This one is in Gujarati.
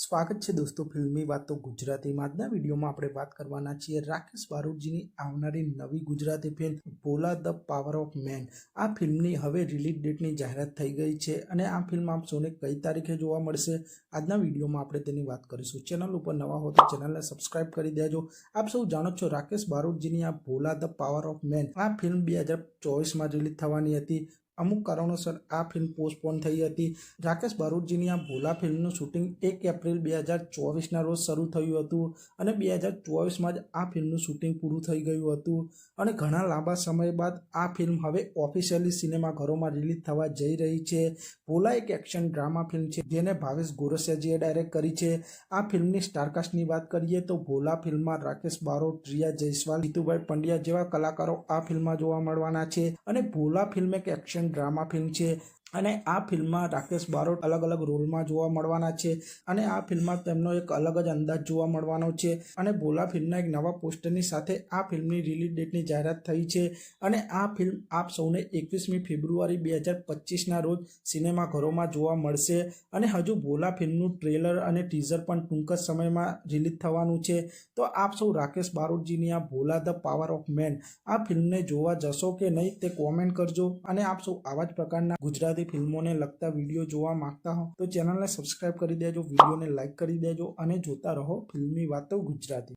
સ્વાગત છે દોસ્તો ફિલ્મી વાતો ગુજરાતીમાં આજના વિડીયોમાં આપણે વાત કરવાના છીએ રાકેશ બારોટજીની આવનારી નવી Gujarati film Bhola the power of man. આ ફિલ્મની હવે રિલીઝ ડેટની જાહેરાત થઈ ગઈ છે અને આ ફિલ્મ આપ સૌને કઈ તારીખે જોવા મળશે આજના વિડીયોમાં આપણે તેની વાત કરીશું. ચેનલ ઉપર નવા હો તો ચેનલને સબસ્ક્રાઇબ કરી દેજો. આપ સૌ જાણો છો રાકેશ બારોટજીની આ Bhola the power of man. આ ફિલ્મ બે હજાર ચોવીસમાં રિલીઝ થવાની હતી. અમુક કારણોસર આ ફિલ્મ પોસ્ટપોન થઈ હતી. રાકેશ બારોટજીની આ ભોલા ફિલ્મનું શૂટિંગ એક એપ્રિલ બે હજાર ચોવીસના રોજ શરૂ થયું હતું અને બે હજાર ચોવીસમાં જ આ ફિલ્મનું શૂટિંગ પૂરું થઈ ગયું હતું. અને ઘણા લાંબા સમય બાદ આ ફિલ્મ હવે ઓફિશિયલી સિનેમાઘરોમાં રિલીઝ થવા જઈ રહી છે. ભોલા એક એક્શન ડ્રામા ફિલ્મ છે, જેને ભાવેશ ગોરસિયાજીએ ડાયરેક્ટ કરી છે. આ ફિલ્મની સ્ટારકાસ્ટની વાત કરીએ તો ભોલા ફિલ્મમાં રાકેશ બારોટ રિયા જયસ્વાલ, જીતુભાઈ પંડ્યા જેવા કલાકારો આ ફિલ્મમાં જોવા મળવાના છે. અને ભોલા ફિલ્મ એક એક્શન ડ્રામા ફિલ્મ છે. અને આ ફિલ્મમાં રાકેશ બારોટ અલગ અલગ રોલમાં જોવા મળવાના છે અને આ ફિલ્મમાં તેમનો એક અલગ જ અંદાજ જોવા મળવાનો છે અને ભોલા ફિલ્મના એક નવા પોસ્ટરની સાથે આ ફિલ્મની રિલીઝ ડેટની જાહેરાત થઈ છે અને આ ફિલ્મ આપ સૌને એકવીસમી ફેબ્રુઆરી બે હજાર પચીસના રોજ સિનેમાઘરોમાં જોવા મળશે અને હજુ ભોલા ફિલ્મનું ટ્રેલર અને ટીઝર પણ ટૂંક જ સમયમાં રિલીઝ થવાનું છે. તો આપ સૌ રાકેશ બારોટજીની આ Bhola the power of man આ ફિલ્મને જોવા જશો કે નહીં તે કોમેન્ટ કરજો અને આપ સૌ આવા જ પ્રકારના ગુજરાતી ફિલ્મોને લગતા વીડિયો જોવા માંગતા હો તો ચેનલને સબસ્ક્રાઇબ કરી દેજો, વિડીયોને લાઇક કરી દેજો અને જોતા રહો ફિલ્મી વાતો ગુજરાતી.